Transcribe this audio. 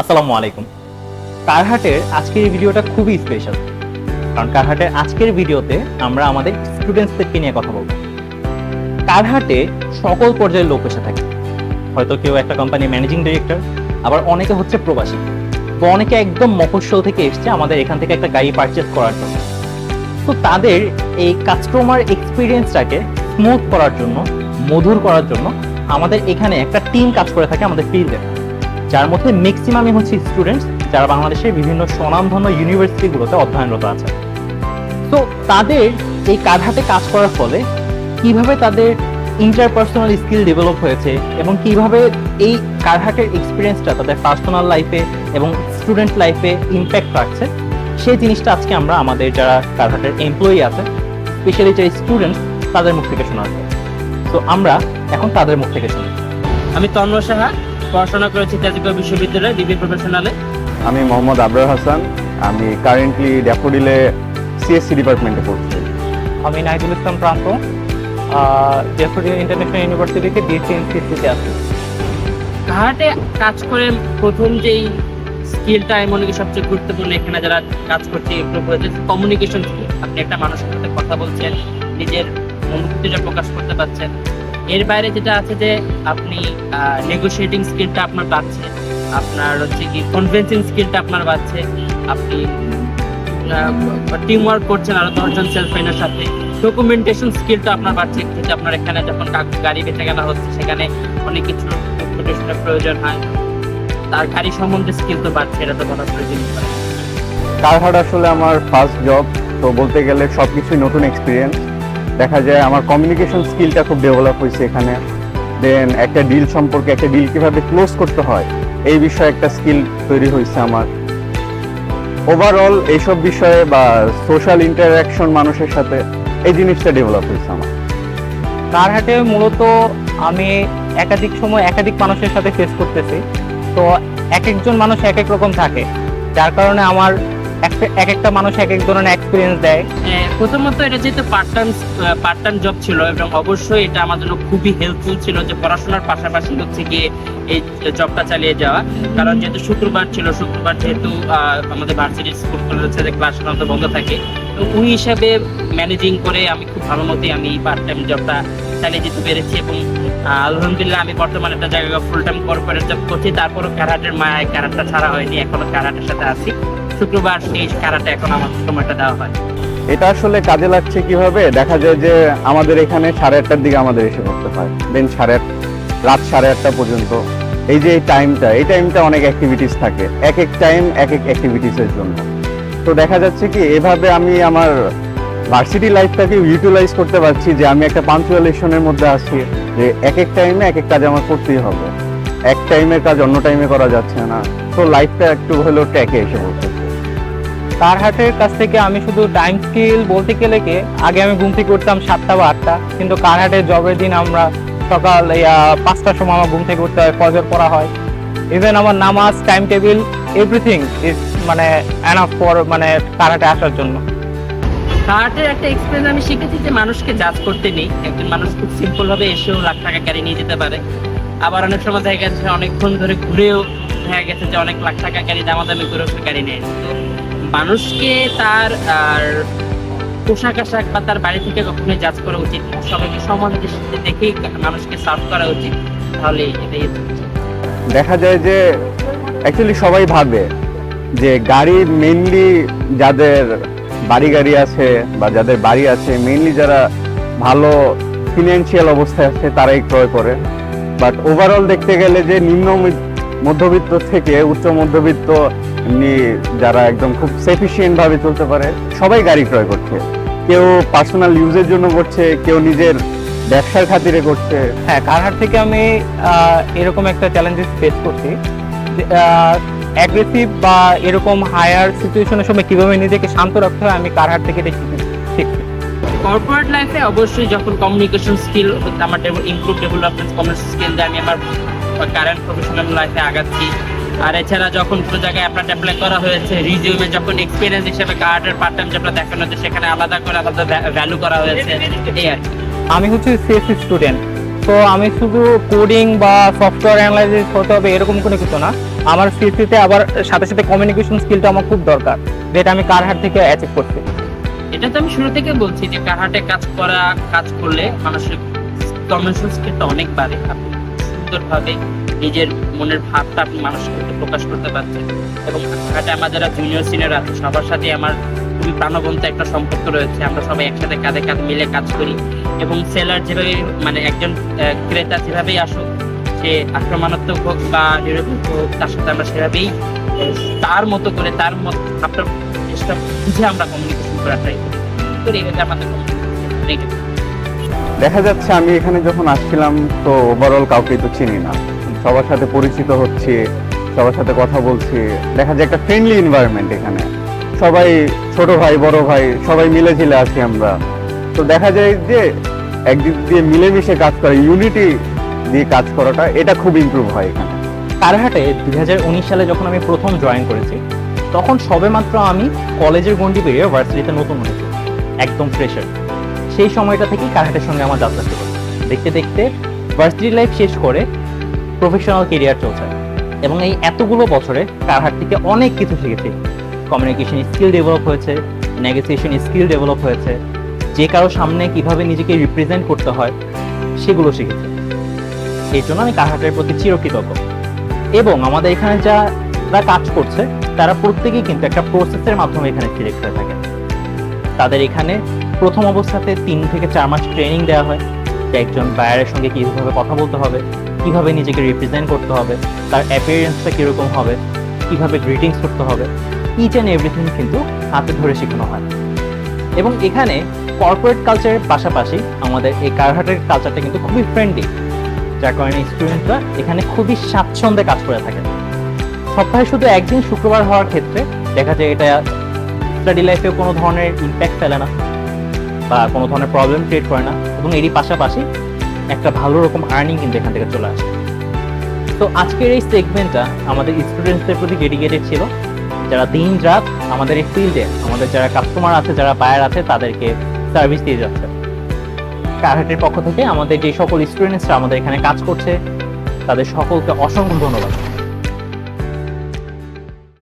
আসসালামু আলাইকুম। কারহাটের আজকের ভিডিওটা খুবই স্পেশাল কারণ কারহাটের আজকের ভিডিওতে আমরা আমাদের স্টুডেন্টসদেরকে নিয়ে কথা বলব। কারহাটে সকল পর্যায়ের লোক এসে থাকে। হয়তো কেউ একটা কোম্পানির ম্যানেজিং ডিরেক্টর আবার অনেকে হচ্ছে প্রবাসী। তো অনেকে একদম মফস্বল থেকে এসছে, আমাদের এখান থেকে একটা গাড়ি পারচেস করার জন্য। তো তাদের এই কাস্টমার এক্সপিরিয়েন্সটাকে স্মুথ করার জন্য, মধুর করার জন্য আমাদের এখানে একটা টিম কাজ করে থাকে আমাদের ফিল্ডে যার মধ্যে ম্যাক্সিমামই হচ্ছে স্টুডেন্টস যারা বাংলাদেশের বিভিন্ন স্বনামধন্য ইউনিভার্সিটিগুলোতে অধ্যয়নরত আছে। তো তাদের এই কাঁধাতে কাজ করার ফলে কীভাবে তাদের ইন্টারপার্সোনাল স্কিল ডেভেলপ হয়েছে এবং কীভাবে এই কারহাটের এক্সপিরিয়েন্সটা তাদের পার্সোনাল লাইফে এবং স্টুডেন্ট লাইফে ইম্প্যাক্ট রাখছে, সেই জিনিসটা আজকে আমরা আমাদের যারা কারহাটের এমপ্লয়ি আছে স্পেশালি যারা স্টুডেন্ট তাদের মুখ থেকে শোনার তো আমরা এখন তাদের মুখ থেকে শুনি। আমি তন্ময় সাহা পড়াশোনা করেছি তেজগাঁও বিশ্ববিদ্যালয়ে ডিগ্রি প্রফেশনালে। আমি মোহাম্মদ আবরার হাসান। আমি কারেন্টলি ড্যাফোডিলে সিএসসি ডিপার্টমেন্টে পড়ছি। আমি নাহিদুল ইসলাম প্রান্ত জেফরি ইন্টারন্যাশনাল ইউনিভার্সিটিতে বিএসসি ইনস্টিটিউটে আছি। ঘাটে কাজ করে প্রথম যেই স্কিলটা আমি মনে করি সবচেয়ে গুরুত্বপূর্ণ এখানে যারা কাজ করছে ইমপ্রুভ হয়েছে কমিউনিকেশন স্কিল আপনি একটা মানুষের সাথে কথা বলছেন নিজের অনুভূতিটা প্রকাশ করতে পারছেন এর বাইরে যেটা আছে যে আপনি নেগোশিয়েটিং স্কিলটা আপনার বাড়ছে। আপনার হচ্ছে কি কনভেন্সিং স্কিলটা আপনার বাড়ছে। আপনি টিম ওয়ার্ক করছেন আরও দশজন সেলসম্যানের সাথে। ডকুমেন্টেশন স্কিলটা আপনার বাড়ছে। যেটা আপনার এখানে যখন গাড়ি বেচে কেনা হচ্ছে, সেখানে অনেক কিছু ডকুমেন্টেশনের প্রয়োজন হয়। তার গাড়ি সম্বন্ধে স্কিল তো বাড়ছে, এটা তো বলা প্রয়োজন কারহাট আসলে আমার ফার্স্ট জব তো বলতে গেলে সবকিছুই নতুন এক্সপিরিয়েন্স দেখা যায় আমার কমিউনিকেশন স্কিলটা খুব ডেভেলপ হয়েছে এখানে। দেন একটা ডিল সম্পর্কে একটা ডিল কীভাবে ক্লোজ করতে হয়, এই বিষয়ে একটা স্কিল তৈরি হয়েছে আমার। ওভারঅল এইসব বিষয়ে বা সোশ্যাল ইন্টারাকশন মানুষের সাথে এই জিনিসটা ডেভেলপ হয়েছে আমার। কারহাটে মূলত আমি একাধিক সময় একাধিক মানুষের সাথে ফেস করতেছি। তো এক একজন মানুষ এক এক রকম থাকে। যার কারণে আমার এক- এক একটা মানুষ এক এক ধরনের এক্সপিরিয়েন্স দেয়। প্রথমত এটা যেহেতু part time part time job ছিল এবং অবশ্যই এটা জন্য খুবই হেল্পফুল ছিল যে পড়াশোনার পাশাপাশি হচ্ছে গিয়ে এই জবটা চালিয়ে যাওয়া। কারণ যেহেতু শুক্রবার ছিল, শুক্রবার যেহেতু আমাদের স্কুল ক্লাস সাধারণত বন্ধ থাকে। তো ওই হিসাবে ম্যানেজিং করে আমি খুব ভালো মতোই আমি পার্ট টাইম জবটা চালিয়ে যেতে পেরেছি এবং আলহামদুলিল্লাহ আমি বর্তমানে একটা জায়গায় ফুল টাইম কর্পোরেট জব করছি। তারপরও ক্যারাটের মায় ক্যারাটটা ছাড়া হয়নি, এখনও ক্যারাটের সাথে আছি। শুক্রবার সেই ক্যারাটে এখন আমার সময়টা দেওয়া হয়। এটা আসলে কাজে লাগছে কীভাবে? দেখা যায় যে আমাদের এখানে সাড়ে আটটার দিকে আমাদের এসে পড়তে হয়। দেন সাড়ে রাত সাড়ে আটটা পর্যন্ত। এই যে এই টাইমটা এই টাইমটা অনেক অ্যাক্টিভিটিস থাকে। এক এক টাইম এক এক অ্যাক্টিভিটিসের জন্য। তো দেখা যাচ্ছে কি, এভাবে আমি আমার ভার্সিটি লাইফটাকে ইউটিলাইজ করতে পারছি যে আমি একটা পাঞ্চুয়ালেশনের মধ্যে আছি, যে এক এক টাইমে এক এক কাজ আমার করতেই হবে। এক টাইমের কাজ অন্য টাইমে করা যাচ্ছে না। তো লাইফটা একটু হলেও ট্যাকে এসে পড়তেছে কারহাটের কাছ থেকে আমি শুধু টাইম স্কিল বলতে গেলে কে, আগে আমি ঘুম থেকে উঠতাম সাতটা বা আটটা, কিন্তু কারহাটের জবের দিন আমরা সকাল পাঁচটার সময় আমার ঘুম থেকে উঠতে হয়, ফজর পড়া হয়। ইভেন আমার নামাজ টাইম টেবিল এভরিথিং ইজ মানে এনাফ ফর মানে কারহাটে আসার জন্য। কার্টের একটা এক্সপিরিয়েন্স আমি শিখেছি যে মানুষকে জাজ করতে নেই। একজন মানুষ খুব সিম্পল ভাবে এসেও লাখ টাকা গাড়ি নিয়ে যেতে পারে। আবার অনেক সময় দেখা গেছে অনেকক্ষণ ধরে ঘুরেও দেখা গেছে যে অনেক লাখ টাকা গাড়ি দামাদামি করে ওকে গাড়ি নিয়ে। মানুষকে তার, আর পোশাক আশাক বা তার বাড়ি থেকে কখনোই জাজ করা উচিত সবাইকে সমান দৃষ্টিতে দেখেই মানুষকে সার্ভ করা উচিত, তাহলে এটাই দেখা যায় যে অ্যাকচুয়ালি সবাই ভাবে যে গাড়ি মেনলি যাদের বাড়ি গাড়ি আছে বা যাদের বাড়ি আছে মেইনলি যারা ভালো ফিনান্সিয়াল অবস্থায় আছে, তারাই ক্রয় করে। বাট ওভারঅল দেখতে গেলে যে নিম্ন মধ্যবিত্ত থেকে উচ্চ মধ্যবিত্ত যারা একদম খুব সেফিসিয়েন্ট ভাবে চলতে পারে সবাই গাড়ি ক্রয় করছে। কেউ পার্সোনাল ইউজের জন্য করছে কেউ নিজের ব্যবসার খাতিরে করছে। হ্যাঁ কারহাট থেকে আমি এরকম একটা চ্যালেঞ্জেস ফেস করছি অ্যাগ্রেসিভ বা এরকম হায়ার সিচুয়েশনের সময় কীভাবে নিজেকে শান্ত রাখতে হয় আমি কারহাট থেকে এটা শিখেছি। কর্পোরেট লাইফে অবশ্যই যখন কমিউনিকেশন স্কিল আমার ইমপ্রুভ ডেভেলপমেন্ট কমিউনিকেশন স্কিল দিয়ে আমি আমার কারেন্ট প্রফেশনাল লাইফে আগাচ্ছি। আর এছাড়া যখন কোনো জায়গায় আপনার অ্যাপ্লাই করা হয়েছে রিজিউমে যখন এক্সপিরিয়েন্স হিসেবে কার্ডের পার্ট টাইম যেটা দেখানো হচ্ছে সেখানে আলাদা করে আলাদা ভ্যালু করা হয়েছে। এই আর আমি হচ্ছে সিএসসি স্টুডেন্ট তো আমি শুধু কোডিং বা সফটওয়্যার অ্যানালাইসিস হতে হবে এরকম কোনো কিছু না। আমার স্কিলসিতে আবার সাথে সাথে কমিউনিকেশন স্কিলটা আমার খুব দরকার যেটা আমি কারহাট থেকে অ্যাচিভ করছি। এটা তো আমি শুরু থেকে বলছি যে কাহাটে কাজ করা কাজ করলে মানুষের কমিউনিকেশন স্কিলটা অনেক বাড়ে। আপনি সুন্দরভাবে নিজের মনের ভাবটা আপনি মানুষের মধ্যে প্রকাশ করতে পারছেন। এবং কাহাটে আমার যারা জুনিয়র সিনিয়র আছে, সবার সাথে আমার খুবই প্রাণবন্ত একটা সম্পর্ক রয়েছে। আমরা সবাই একসাথে কাঁধে কাঁধে মিলে কাজ করি। এবং সেলার যেভাবে মানে একজন ক্রেতা যেভাবেই আসুক, সে আক্রমণাত্মক হোক বা নিরপেক্ষ হোক, তার সাথে আমরা সেভাবেই তার মতো করে, তার মত, আপনার চেষ্টা বুঝে আমরা কমিউনিকেশন করার ট্রাই করি। তো এটা আমাদের অনেক দেখা যাচ্ছে আমি এখানে যখন আসছিলাম, তো ওভারঅল কাউকে তো চিনি না। সবার সাথে পরিচিত হচ্ছে, সবার সাথে কথা বলছি। দেখা যায় একটা ফ্রেন্ডলি এনভায়রনমেন্ট এখানে। সবাই ছোট ভাই, বড় ভাই, সবাই মিলে ঝিলে আছি আমরা। তো দেখা যায় যে একদিক দিয়ে মিলেমিশে কাজ করা ইউনিটি দিয়ে কাজ করাটা, এটা খুব ইমপ্রুভ হয় এখানে। কারহাটে দুই সালে যখন আমি প্রথম জয়েন করেছি, তখন সবেমাত্র আমি কলেজের গন্ডি পেরিয়ে ভার্সিটিতে নতুন উঠেছি একদম ফ্রেশার সেই সময়টা থেকেই কারহাটের সঙ্গে আমার যাত্রা শুরু দেখতে দেখতে ভার্সিটি লাইফ শেষ করে প্রফেশনাল কেরিয়ার চলছে। এবং এই এতগুলো বছরে কারহাট থেকে অনেক কিছু শিখেছি। কমিউনিকেশন স্কিল ডেভেলপ হয়েছে নেগোসিয়েশন স্কিল ডেভেলপ হয়েছে, যে কারও সামনে কীভাবে নিজেকে রিপ্রেজেন্ট করতে হয়, সেগুলো শিখেছি। এই জন্য আমি কারহাটের প্রতি চিরকৃতজ্ঞ। এবং আমাদের এখানে যারা কাজ করছে, তারা প্রত্যেকেই কিন্তু একটা প্রসেসের মাধ্যমে এখানে সিলেক্ট হয়ে থাকে। তাদের এখানে প্রথম অবস্থাতে তিন থেকে চার মাস ট্রেনিং দেওয়া হয়। যে একজন বায়ারের সঙ্গে কীভাবে কথা বলতে হবে, কীভাবে নিজেকে রিপ্রেজেন্ট করতে হবে, তার অ্যাপিয়ারেন্সটা কীরকম হবে, কীভাবে গ্রিটিংস করতে হবে ইচ অ্যান্ড এভরিথিং কিন্তু হাতে ধরে শেখানো হয়। এবং এখানে কর্পোরেট কালচারের পাশাপাশি আমাদের এই কারহাটের কালচারটা কিন্তু খুবই ফ্রেন্ডলি যার কারণে স্টুডেন্টরা এখানে খুবই স্বাচ্ছন্দ্যে কাজ করে থাকে সপ্তাহে শুধু একদিন শুক্রবার হওয়ার ক্ষেত্রে দেখা যায় এটা স্টাডি লাইফে কোনো ধরনের ইম্প্যাক্ট ফেলে না। বা কোনো ধরনের প্রবলেম ক্রিয়েট করে না এবং এরই পাশাপাশি একটা ভালো রকম আর্নিং কিন্তু এখান থেকে চলে আসে। তো আজকের এই সেগমেন্টটা আমাদের স্টুডেন্টসদের প্রতি ডেডিকেটেড ছিল। যারা দিন রাত আমাদের এই ফিল্ডে আমাদের যারা কাস্টমার আছে, যারা বায়ার আছে, তাদেরকে সার্ভিস দিয়ে যাচ্ছে। কারহাটের পক্ষ থেকে আমাদের যে সকল স্টুডেন্টসরা আমাদের এখানে কাজ করছে, তাদের সকলকে অসংখ্য ধন্যবাদ।